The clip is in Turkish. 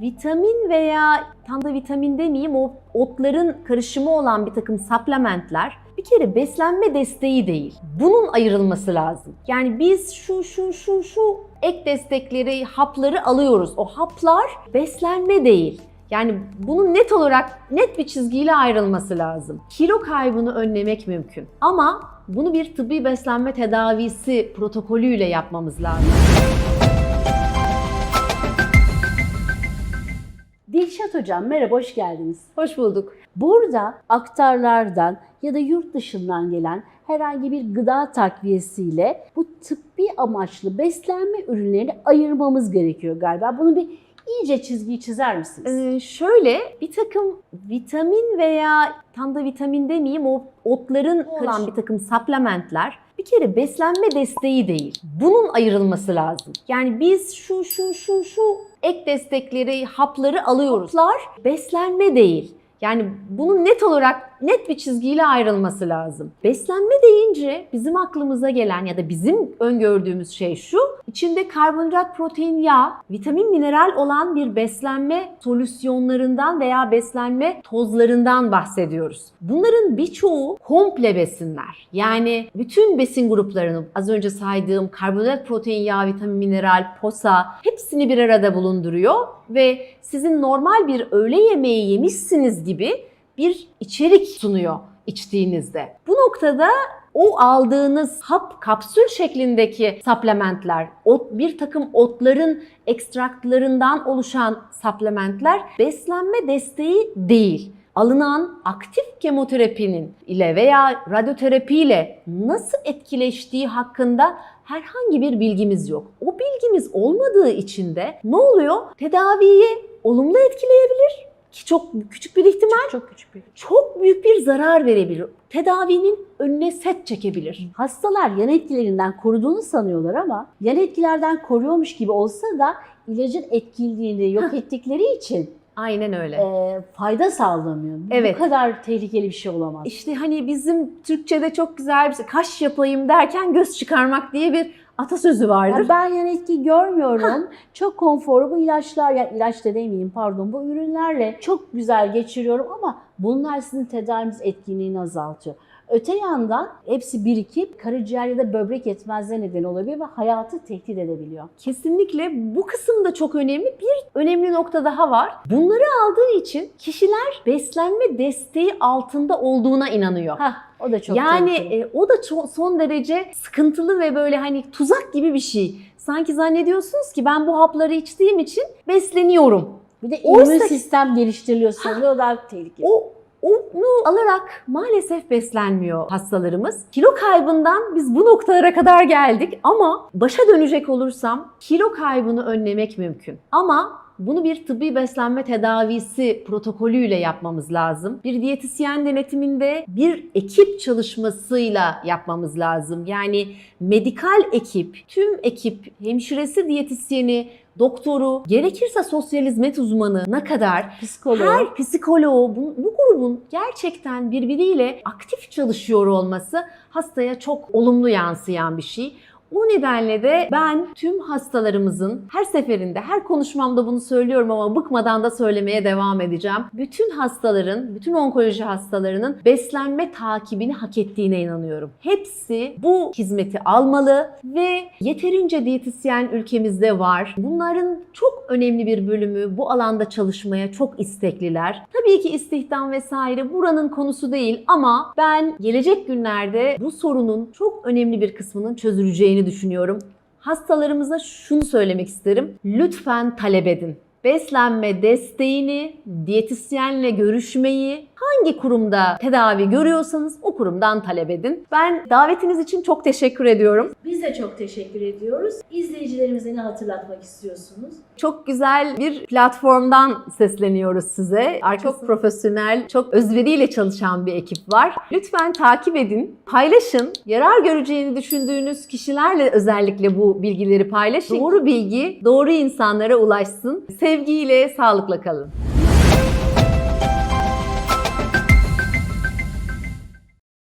vitamin veya tam da vitamin demeyeyim o otların karışımı olan bir takım supplementler bir kere beslenme desteği değil. Bunun ayrılması lazım. Yani biz şu şu şu şu ek destekleri, hapları alıyoruz. O haplar beslenme değil. Yani bunun net olarak net bir çizgiyle ayrılması lazım. Kilo kaybını önlemek mümkün. Ama bunu bir tıbbi beslenme tedavisi protokolüyle yapmamız lazım. Dilşat Hocam merhaba, hoş geldiniz. Hoş bulduk. Burada aktarlardan ya da yurt dışından gelen herhangi bir gıda takviyesiyle bu tıbbi amaçlı beslenme ürünlerini ayırmamız gerekiyor galiba. Bunu bir iyice çizgiyi çizer misiniz? Ee, şöyle bir takım vitamin veya tam da vitamin demeyeyim o otların olan bir takım supplementler bir kere beslenme desteği değil. Bunun ayrılması lazım. Yani biz şu şu şu şu ek destekleri, hapları alıyoruz. Haplar beslenme değil. Yani bunun net olarak net bir çizgiyle ayrılması lazım. Beslenme deyince bizim aklımıza gelen ya da bizim öngördüğümüz şey şu. içinde karbonhidrat, protein, yağ, vitamin, mineral olan bir beslenme solüsyonlarından veya beslenme tozlarından bahsediyoruz. Bunların birçoğu komple besinler. Yani bütün besin gruplarını az önce saydığım karbonhidrat, protein, yağ, vitamin, mineral, posa hepsini bir arada bulunduruyor ve sizin normal bir öğle yemeği yemişsiniz gibi bir içerik sunuyor içtiğinizde. Bu noktada o aldığınız hap kapsül şeklindeki supplementler, ot, bir takım otların ekstraklarından oluşan supplementler beslenme desteği değil. Alınan aktif kemoterapinin ile veya radyoterapi ile nasıl etkileştiği hakkında herhangi bir bilgimiz yok. O bilgimiz olmadığı için de ne oluyor? Tedaviyi olumlu etkileyebilir ki çok küçük bir ihtimal Çok küçük bir. çok büyük bir zarar verebilir. Tedavinin önüne set çekebilir. Hastalar yan etkilerinden koruduğunu sanıyorlar ama yan etkilerden koruyormuş gibi olsa da ilacın etkililiğini yok ettikleri için Aynen öyle. e, fayda sağlamıyor. Evet. Bu kadar tehlikeli bir şey olamaz. İşte hani bizim Türkçe'de çok güzel bir şey, kaş yapayım derken göz çıkarmak diye bir atasözü vardır. Ya ben yan etki görmüyorum. Çok konforlu bu ilaçlar, ya ilaç da demeyeyim pardon bu ürünlerle çok güzel geçiriyorum ama bunlar sizin tedaviniz etkinliğini azaltıyor. Öte yandan hepsi birikip karaciğer ya da böbrek yetmezliğe neden olabiliyor ve hayatı tehdit edebiliyor. Kesinlikle bu kısım da çok önemli. Bir önemli nokta daha var. Bunları aldığı için kişiler beslenme desteği altında olduğuna inanıyor. Hah o da çok yani tehlikeli. e, o da ço- son derece sıkıntılı ve böyle hani tuzak gibi bir şey. Sanki zannediyorsunuz ki ben bu hapları içtiğim için besleniyorum. bir de oysa immün ki- sistem geliştiriliyor daha tehlikeli. O onu alarak maalesef beslenmiyor hastalarımız. Kilo kaybından biz bu noktalara kadar geldik ama başa dönecek olursam kilo kaybını önlemek mümkün. Ama bunu bir tıbbi beslenme tedavisi protokolüyle yapmamız lazım. Bir diyetisyen denetiminde bir ekip çalışmasıyla yapmamız lazım. Yani medikal ekip, tüm ekip, hemşiresi, diyetisyeni, doktoru, gerekirse sosyal hizmet uzmanına kadar Psikoloğu. her psikoloğu bu, bu grubun gerçekten birbiriyle aktif çalışıyor olması hastaya çok olumlu yansıyan bir şey. O nedenle de ben tüm hastalarımızın her seferinde, her konuşmamda bunu söylüyorum ama bıkmadan da söylemeye devam edeceğim. Bütün hastaların, bütün onkoloji hastalarının beslenme takibini hak ettiğine inanıyorum. Hepsi bu hizmeti almalı ve yeterince diyetisyen ülkemizde var. Bunların çok önemli bir bölümü bu alanda çalışmaya çok istekliler. Tabii ki istihdam vesaire buranın konusu değil ama ben gelecek günlerde bu sorunun çok önemli bir kısmının çözüleceğini düşünüyorum. Hastalarımıza şunu söylemek isterim. Lütfen talep edin. Beslenme desteğini, diyetisyenle görüşmeyi hangi kurumda tedavi görüyorsanız o kurumdan talep edin. Ben davetiniz için çok teşekkür ediyorum. Biz de çok teşekkür ediyoruz. İzleyicilerimize ne hatırlatmak istiyorsunuz? Çok güzel bir platformdan sesleniyoruz size. Çok profesyonel, çok özveriyle çalışan bir ekip var. Lütfen takip edin, paylaşın. Yarar göreceğini düşündüğünüz kişilerle özellikle bu bilgileri paylaşın. Doğru bilgi doğru insanlara ulaşsın. Sevgiyle, sağlıkla kalın.